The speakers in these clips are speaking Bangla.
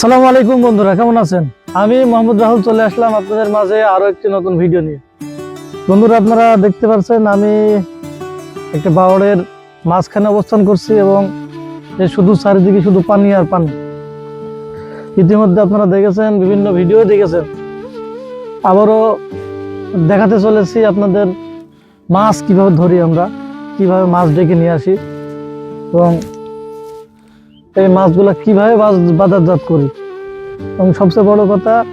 আসসালামু আলাইকুম বন্ধুরা, কেমন আছেন? আমি মোহাম্মদ রাহুল চলে আসলাম আপনাদের মাঝে আরও একটি নতুন ভিডিও নিয়ে। বন্ধুরা, আপনারা দেখতে পাচ্ছেন আমি একটা বাওড়ের মাঝখানে অবস্থান করছি এবং শুধু চারিদিকে শুধু পানি আর পানি। ইতিমধ্যে আপনারা দেখেছেন, বিভিন্ন ভিডিও দেখেছেন। আবারও দেখাতে চলেছি আপনাদের মাছ কীভাবে ধরি আমরা, কীভাবে মাছ ডেকে নিয়ে আসি এবং এই মাছগুলো কীভাবে বাজ- বাজারজাত করি? এবং সবচেয়ে বড় কথা,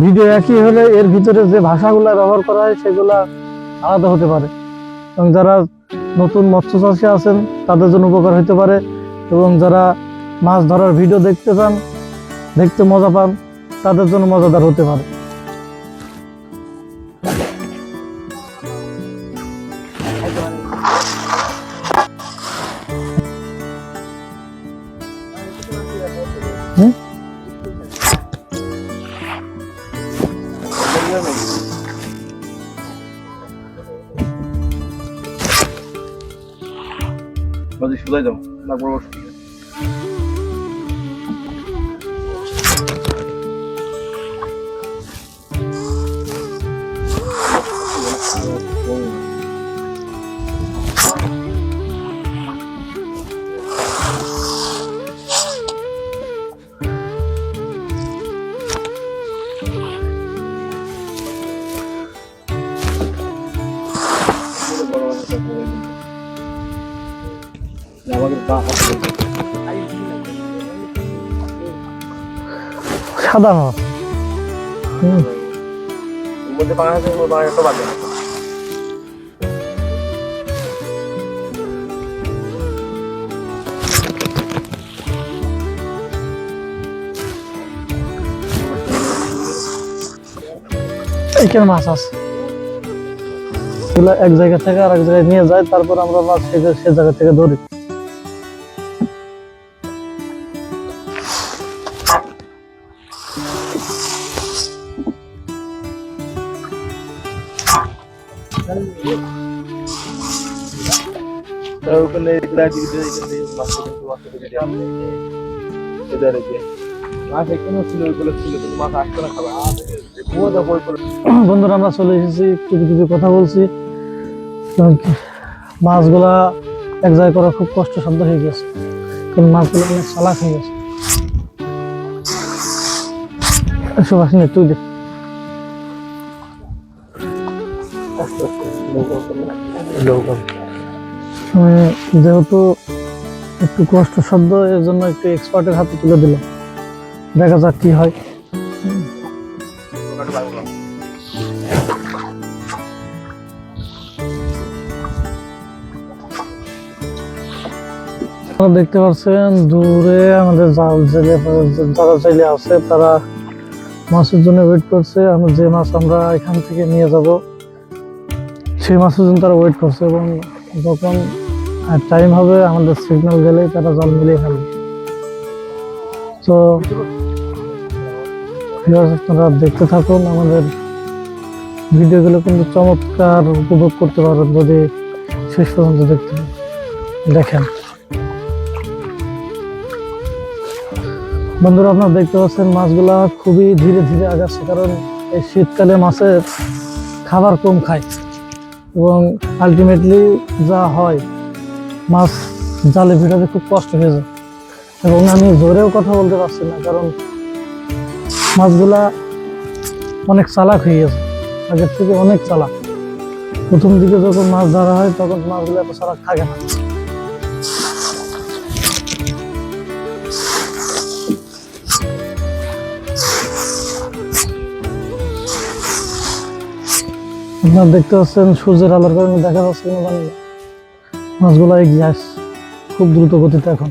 ভিডিও একই হলে এর ভিতরে যে ভাষাগুলো ব্যবহার করা হয় সেগুলা আলাদা হতে পারে। এবং যারা নতুন মৎস্য চাষী আছেন, তাদের জন্য উপকার হতে পারে। এবং যারা মাছ ধরার ভিডিও দেখতে চান, দেখতে মজা পান, তাদের জন্য মজাদার হতে পারে। হুম? মাঝে সুদাই যাও না সাদা মাছ। মধ্যে বাদে এইখানে মাছ আছে? এক জায়গা থেকে আর এক জায়গায় নিয়ে যায় তারপর আমরা মাছ সে জায়গা থেকে ধরি। বন্ধুরা, আমরা চলে এসেছি। একটু কিছু কথা বলছি। মাছগুলা এক জায়গায় করা খুব কষ্ট সাধ্য হয়ে গেছে। কারণ মাছগুলো অনেক চালাক হয়ে গেছে। সুভাষ তুই দে যেহেতু একটু কষ্টসাধ্য এর জন্য একটু এক্সপার্টের হাতে তুলে দিলাম। দেখা যাক কি হয়। দেখতে পাচ্ছেন, দূরে আমাদের জাল জেলে, যারা জেলে আছে, তারা মাছের জন্য ওয়েট করছে। আমরা যে মাছ আমরা এখান থেকে নিয়ে যাব। সেই মাছের জন্য তারা ওয়েট করছে এবং যখন টাইম হবে, আমাদের সিগন্যাল গেলে তারা জল মিলিয়ে ফেলবে। তো আপনারা দেখতে থাকুন, আমাদের ভিডিওগুলো কিন্তু চমৎকার উপভোগ করতে পারেন যদি শেষ পর্যন্ত দেখতে দেখেন। বন্ধুরা, আপনারা দেখতে পাচ্ছেন মাছগুলা খুবই ধীরে ধীরে আগাচ্ছে, কারণ এই শীতকালে মাছের খাবার কম খায়। এবং আলটিমেটলি যা হয়, মাছ জালে ভিড়াতে খুব কষ্ট হয়ে যায়। এবং আমি জোরেও কথা বলতে পারছি না, কারণ মাছগুলা অনেক চালাক হয়ে গেছে। আগের থেকে অনেক চালাক। প্রথম দিকে যখন মাছ ধরা হয়, তখন মাছগুলো এত চালাক থাকে না। আপনারা দেখতে পাচ্ছেন সূর্যের আলোর কারণে দেখা যাচ্ছে মানে মাছগুলো এগিয়ে আস খুব দ্রুত গতিতে এখন।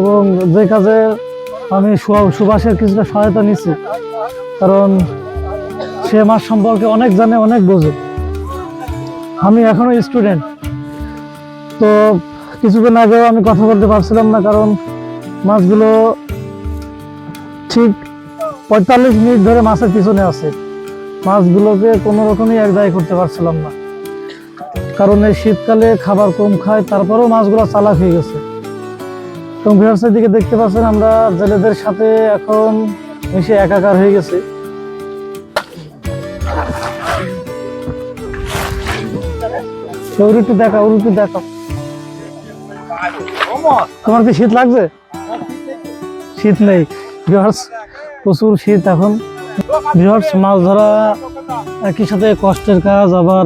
এবং যে কাজে আমি সুভা- সুভাষের কিছুটা সহায়তা নিচ্ছি কারণ সে মাছ সম্পর্কে অনেক জানে, অনেক বোঝে। আমি এখনও স্টুডেন্ট তো কিছুক্ষণ আগেও আমি কথা বলতে পারছিলাম না, কারণ মাছগুলো ঠিক পঁয়তাল্লিশ মিনিট ধরে মাছের পিছনে আছে। মাছগুলোকে কোনো রকমই এক দায় করতে পারছিলাম না। কারণ এই শীতকালে খাবার কম খায়, তারপরেও মাছগুলো চালাক হয়ে গেছে। এবং ভিউয়ার্সের দিকে দেখতে পাচ্ছেন আমরা জেলেদের সাথে এখন মিশে একাকার হয়ে গেছি। একটু দেখা একটু দেখা তোমার কি শীত লাগছে? শীত নেই। ভিউয়ার্স, প্রচুর শীত এখন। ভিউয়ার্স, মাছ ধরা একই সাথে কষ্টের কাজ, আবার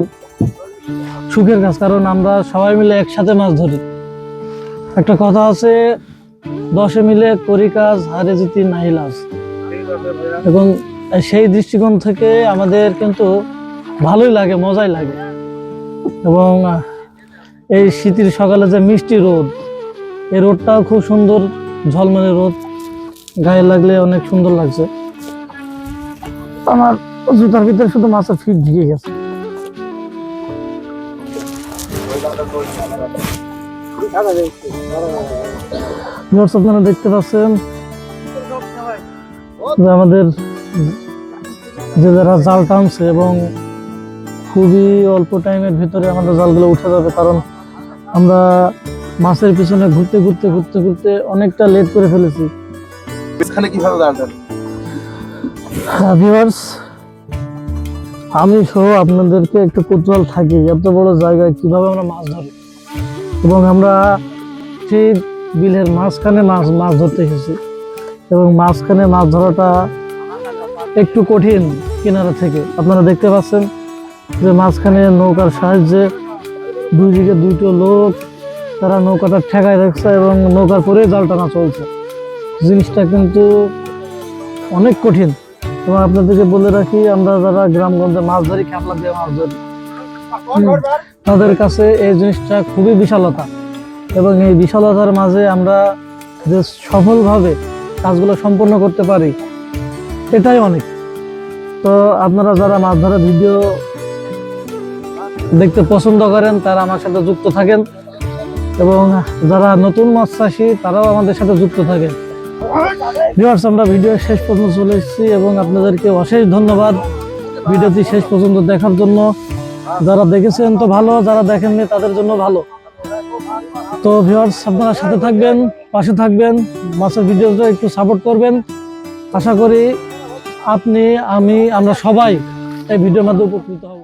সুখের কাজ, কারণ আমরা সবাই মিলে একসাথে মাছ ধরি। একটা কথা আছে, দশে মিলে করি কাজ, হারে জিতি নাই লাজ এবং সেই দৃষ্টিকোণ থেকে আমাদের কিন্তু ভালোই লাগে, মজাই লাগে। এবং এই শীতের সকালে যে মিষ্টি রোদ, এই রোদটাও খুব সুন্দর, ঝলমলে রোদ। গায়ে লাগলে অনেক সুন্দর লাগছে। আমার জুতার ভিতরে শুধু মাছের ফিট ঢুকে গেছে। আপনারা দেখতে পাচ্ছেন? যে আমাদের যে যারা জাল টানছে এবং খুবই অল্প টাইমের ভিতরে আমাদের জালগুলো উঠে যাবে কারণ আমরা মাছের পিছনে ঘুরতে ঘুরতে ঘুরতে ঘুরতে অনেকটা লেট করে ফেলেছি। এখানে কীভাবে দাঁড়ান ভিউয়ার্স আমি সহ আপনাদেরকে একটু কৌতূহল থাকি এত বড় জায়গায় কীভাবে আমরা মাছ ধরি এবং আমরা সেই বিলের মাঝখানে মাছ মাছ ধরতে এসেছি। এবং মাঝখানে মাছ ধরাটা একটু কঠিন কিনারা থেকে। আপনারা দেখতে পাচ্ছেন যে মাঝখানে নৌকার সাহায্যে দুই দিকে দুটো লোক তারা নৌকাটা ঠেকায় রাখছে এবং নৌকার পরে জাল টানা চলছে। জিনিসটা কিন্তু অনেক কঠিন। এবং আপনাদেরকে বলে রাখি, আমরা যারা গ্রামগঞ্জে মাছ ধরি, খেপলা দিয়ে মাছ ধরি। তাদের কাছে এই জিনিসটা খুবই বিশালতা। এবং এই বিশালতার মাঝে আমরা যে সফলভাবে কাজগুলো সম্পন্ন করতে পারি, এটাই অনেক। তো আপনারা যারা মাছ ধরা ভিডিও দেখতে পছন্দ করেন, তারা আমার সাথে যুক্ত থাকেন। এবং যারা নতুন মাছ চাষি, তারাও আমাদের সাথে যুক্ত থাকেন। আমরা ভিডিও শেষ পর্যন্ত চলে এসেছি এবং আপনাদেরকে অশেষ ধন্যবাদ। ভিডিওটি শেষ পর্যন্ত দেখার জন্য যারা দেখেছেন তো ভালো, যারা দেখেননি তাদের জন্য ভালো। তো ভিউয়ার্স আপনারা সাথে থাকবেন, পাশে থাকবেন মাছের ভিডিওটা একটু সাপোর্ট করবেন। আশা করি আপনি, আমি, আমরা সবাই এই ভিডিওর মাধ্যমে উপকৃত হব।